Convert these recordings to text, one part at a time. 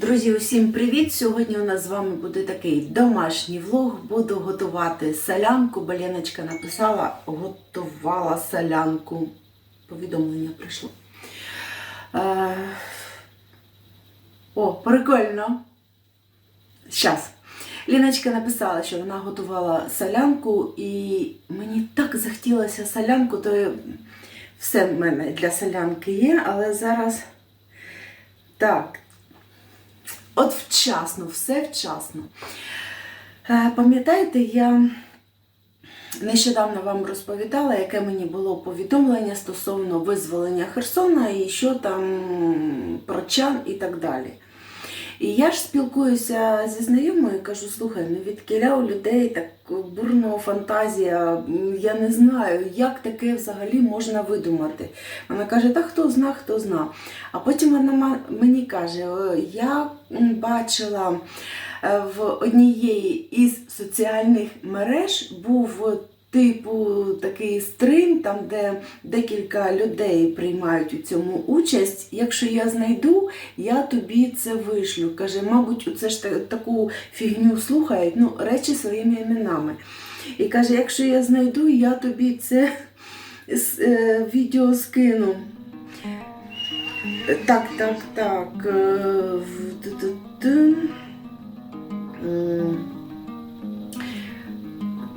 Друзі, усім привіт! Сьогодні у нас з вами буде такий домашній влог. Буду готувати солянку. Баляночка написала, готувала солянку. Повідомлення прийшло. Е... О, прикольно. Щас. Ліночка написала, що вона готувала солянку, і мені так захотілося солянку, то все в мене для солянки є, але зараз так. От вчасно, все вчасно. Е, Пам'ятаєте, я нещодавно вам розповідала, яке мені було повідомлення стосовно визволення Херсона і що там про чан і так далі. І я ж спілкуюся зі знайомою кажу, слухай, ну від кіля у людей так бурна фантазія, я не знаю, як таке взагалі можна видумати. Вона каже, та хто зна, хто зна. А потім вона мені каже, «Е, я бачила е, в однієї із соціальних мереж був типу такий стрим, там де декілька людей приймають у цьому участь. Якщо я знайду, я тобі це вишлю. Каже, мабуть, це ж таку фігню слухають, ну, речі своїми іменами. І каже, якщо я знайду, я тобі це е, відео скину. Так, так, так.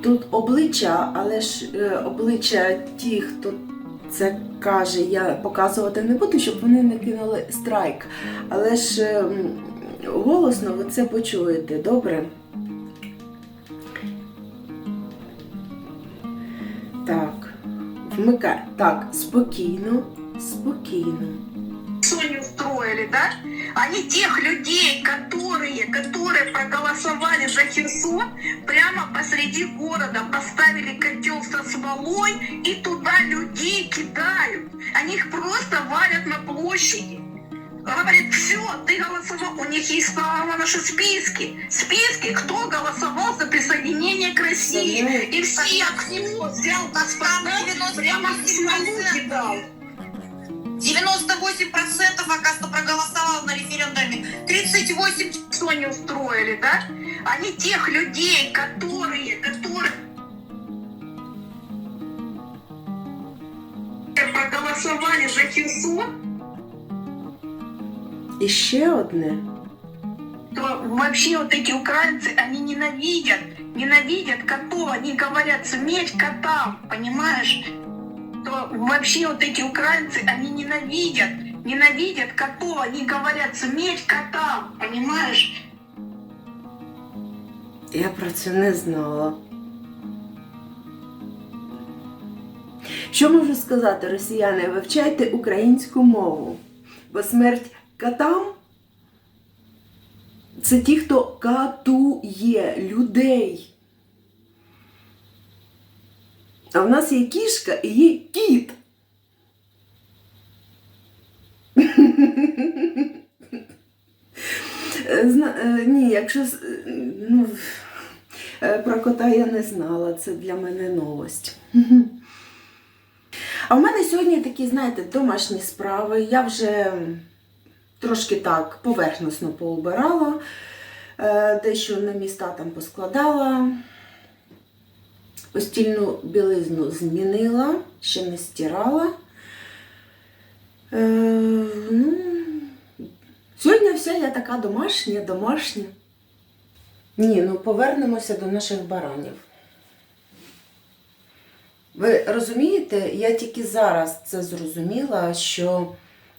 Тут обличчя, але ж е, обличчя ті, хто це каже, я показувати не буду, щоб вони не кинули страйк. Але ж е, голосно ви це почуєте, добре? Так, вмикай. Так, спокійно, спокійно. что они устроили, да? Они тех людей, которые, которые проголосовали за Херсон, прямо посреди города поставили котел со смолой и туда людей кидают. Они их просто валят на площади. Говорит, все, ты голосовал. У них есть право наши списки. Списки, кто голосовал за присоединение к России. И все, кто взял паспорта, прямо в кидал. 98% оказывается проголосовало на референдуме. 38 что они устроили, да? Они тех людей, которые, которые проголосовали за Херсон, І ще одне. то вообще вот эти украинцы, они ненавидят, ненавидят котов, они говорят смерть котам, понимаешь? То вообще вот эти украинцы, они ненавидят, ненавидят котов, они говорят смерть котам, понимаешь? Я про це не знала. Що можу сказати, росіяни? Вивчайте українську мову. Бо смерть катам це ті, хто катує людей. А в нас є кішка і є кіт. Зна... е, Ні, якщо ну, е, про кота я не знала, це для мене новость. А в мене сьогодні такі, знаєте, домашні справи. Я вже трошки так поверхносно поубирала, е, дещо на міста там поскладала. Постільну білизну змінила, ще не стирала. Е, ну, Сьогодні вся я така домашня, домашня. Ні, ну повернемося до наших баранів. Ви розумієте, я тільки зараз це зрозуміла, що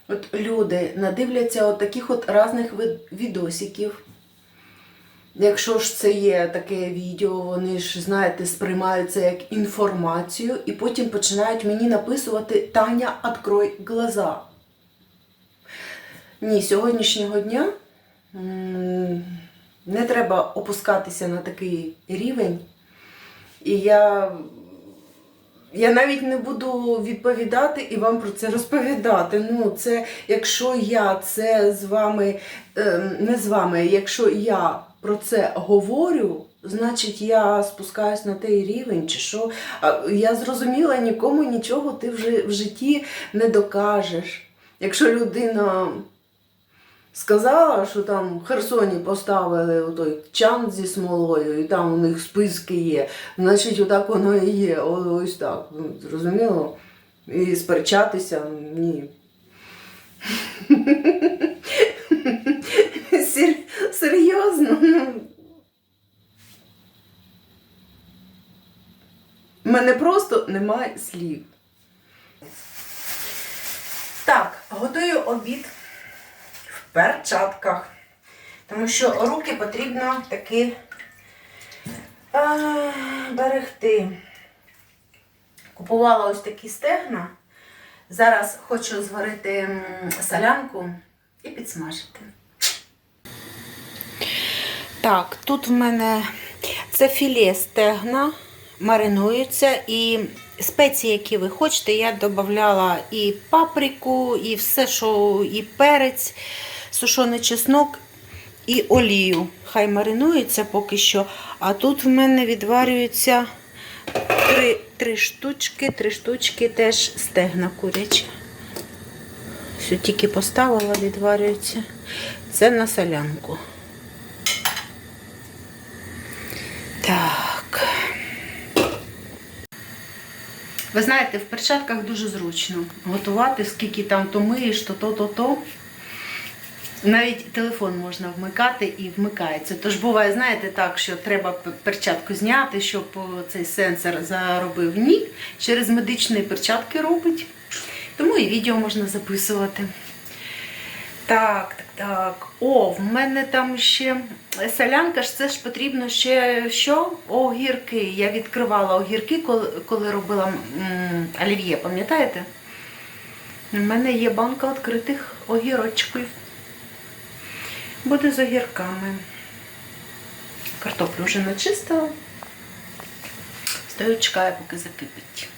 от люди надивляться от таких от різних відосиків. Якщо ж це є таке відео, вони ж, знаєте, сприймають це як інформацію і потім починають мені написувати Таня, открой глаза. Ні, сьогоднішнього дня не треба опускатися на такий рівень. І я, я навіть не буду відповідати і вам про це розповідати. Ну, це якщо я це з вами, ем, не з вами, якщо я про це говорю, значить я спускаюсь на той рівень, чи що. Я зрозуміла, нікому нічого ти в житті не докажеш. Якщо людина сказала, що там в Херсоні поставили той чан зі смолою, і там у них списки є. Значить, отак воно і є. Ось так. Ну, Зрозуміло? І сперечатися ні. Сер- Серйозно? Ну, У мене просто немає слів. Так, готую обід в перчатках. Тому що руки потрібно таки а, берегти. Купувала ось такі стегна. Зараз хочу зварити солянку і підсмажити. Так, тут в мене це філе стегна, маринуються і спеції, які ви хочете, я додавала і паприку, і все, що і перець, сушений чеснок і олію. Хай маринується поки що. А тут в мене відварюються три, три штучки, три штучки теж стегна курячі. Все тільки поставила, відварюється. Це на солянку. Ви знаєте, в перчатках дуже зручно готувати, скільки там то миєш, то то, то, то. Навіть телефон можна вмикати і вмикається. Тож буває, знаєте, так, що треба перчатку зняти, щоб цей сенсор заробив. Ні, через медичні перчатки робить. Тому і відео можна записувати. Так, так, так. О, в мене там ще солянка ж це ж потрібно ще що? Огірки. Я відкривала огірки, коли, коли робила олів'є, пам'ятаєте? У мене є банка відкритих огірочків. Буде з огірками. Картоплю вже начистила. Стою, чекаю, поки закипить.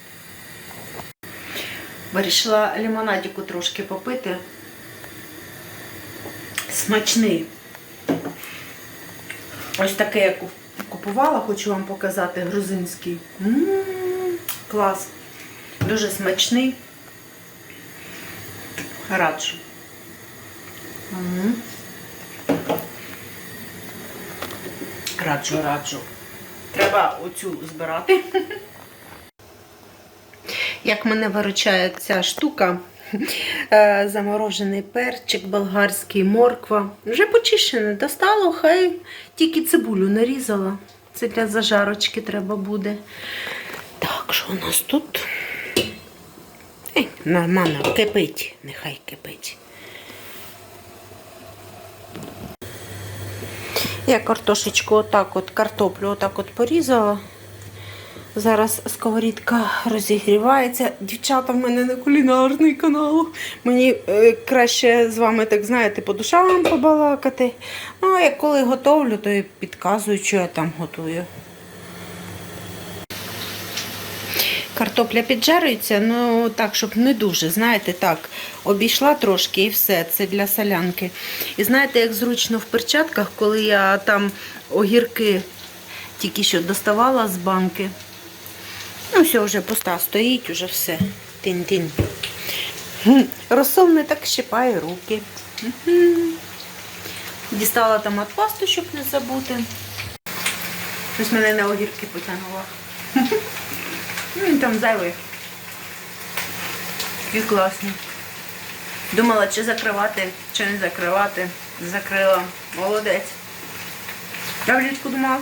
Вирішила лимонадіку трошки попити. Смачний. Ось таке я купувала, хочу вам показати грузинський. М, Клас. Дуже смачний. Раджу. Раджу, раджу. Треба оцю збирати. Як мене виручає ця штука, заморожений перчик, болгарський морква. Вже почищене, достало, хай тільки цибулю нарізала. Це для зажарочки треба буде. Так, що у нас тут? Ей, нормально, кипить, нехай кипить. Я картошечку отак от, картоплю отак от порізала. Зараз сковорідка розігрівається. Дівчата в мене не кулінарний канал. Мені е, краще з вами, так знаєте, по душам побалакати. Ну, а як коли готовлю, то і підказую, що я там готую. Картопля піджарюється, ну так, щоб не дуже, знаєте, так, обійшла трошки і все, це для солянки. І знаєте, як зручно в перчатках, коли я там огірки тільки що доставала з банки. Ну, все, вже пуста стоїть, уже все. Тин-тин. Гм, Розсол не так щипає руки. Дістала томат пасту, щоб не забути. Щось мене на огірки потягнуло. Ну, там зайвий. І класні. Думала, чи закривати, чи не закривати. Закрила. Молодець. Я влітку думала,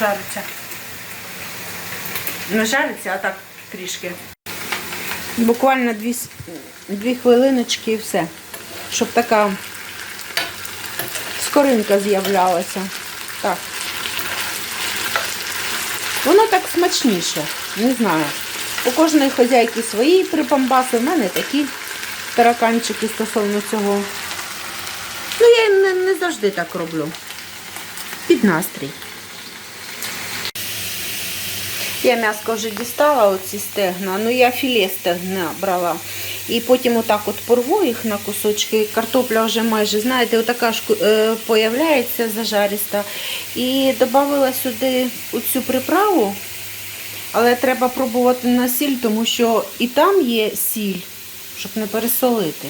жариться. Не жариться, а так трішки. Буквально дві, с- дві хвилиночки і все. Щоб така скоринка з'являлася. Так. Воно так смачніше. Не знаю. У кожної хазяйки свої припамбаси, в мене такі тараканчики стосовно цього. Ну, я не, не завжди так роблю. Під настрій. Я м'яско вже дістала, оці стегна, ну я філе стегна брала. І потім отак от порву їх на кусочки. Картопля вже майже, знаєте, отака ж е, появляється зажаріста. І додала сюди оцю приправу. Але треба пробувати на сіль, тому що і там є сіль, щоб не пересолити.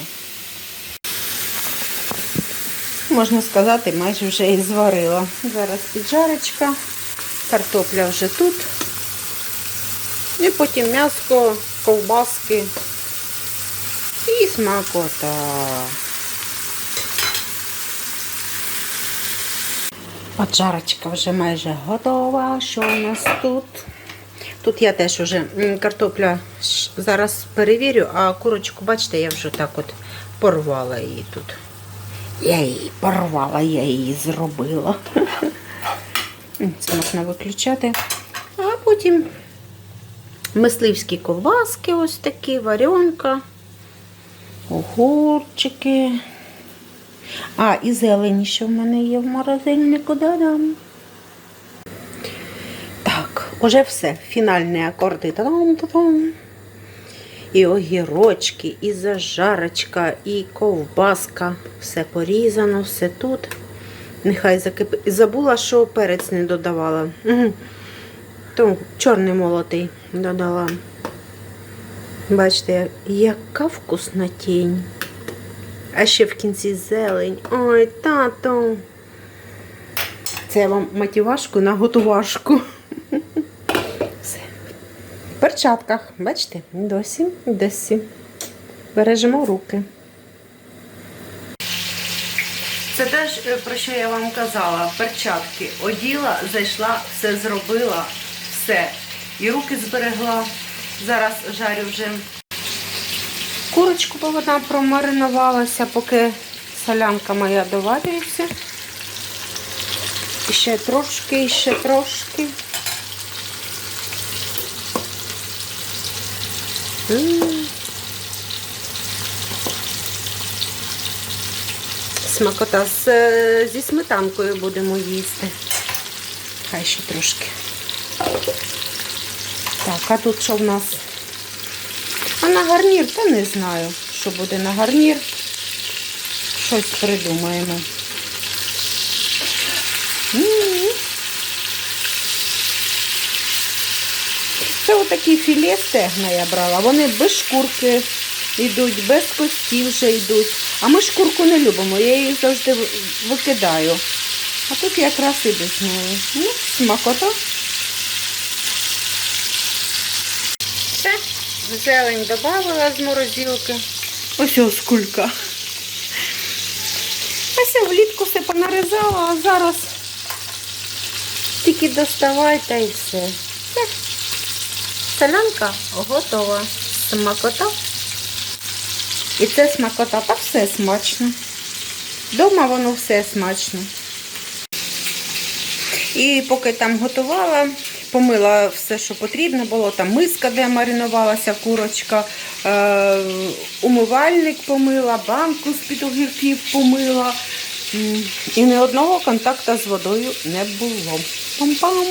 Можна сказати, майже вже і зварила. Зараз піджарочка, картопля вже тут. І потім м'яско, ковбаски і смакота. Поджарочка вже майже готова. Що у нас тут? Тут я теж вже картопля зараз перевірю, а курочку, бачите, я вже так от порвала її тут. Я її порвала, я її зробила. Це можна виключати. А потім мисливські ковбаски ось такі, варенка, огурчики. А, і зелень ще в мене є в морозильнику, да-дам. Так, уже все. Фінальні акорди. Та-дам-та-дам. І огірочки, і зажарочка, і ковбаска. Все порізано, все тут. Нехай закипить. Забула, що перець не додавала. Угу. То чорний молотий додала. Бачите, яка вкусна тінь. А ще в кінці зелень. Ой, тато. Це вам матівашку на готувашку. Все. В перчатках, бачите, досі, досі. Бережемо руки. Це теж про що я вам казала. Перчатки оділа, зайшла, все зробила, все. І руки зберегла. Зараз жарю вже курочку, бо вона промаринувалася, поки солянка моя доварюється. І ще трошки, і ще трошки. Смакота з, зі сметанкою будемо їсти. Хай ще трошки. Так, а тут що в нас? А на гарнір, та не знаю, що буде на гарнір. Щось придумаємо. Це отакі філе стегна я брала. Вони без шкурки йдуть, без костів вже йдуть. А ми шкурку не любимо, я її завжди викидаю. А тут якраз і без неї. Ну, смакота. Все, зелень додавала з морозилки. Ось ось кулька. Ось влітку все понарізала, а зараз тільки доставай та і все. Все. Солянка готова. Смакота. І це смакота, та все смачно. Дома воно все смачно. І поки там готувала, помила все, що потрібно було. Там миска, де маринувалася курочка, е- умивальник помила, банку з-під огірків помила. І ні одного контакту з водою не було. Пам-пам!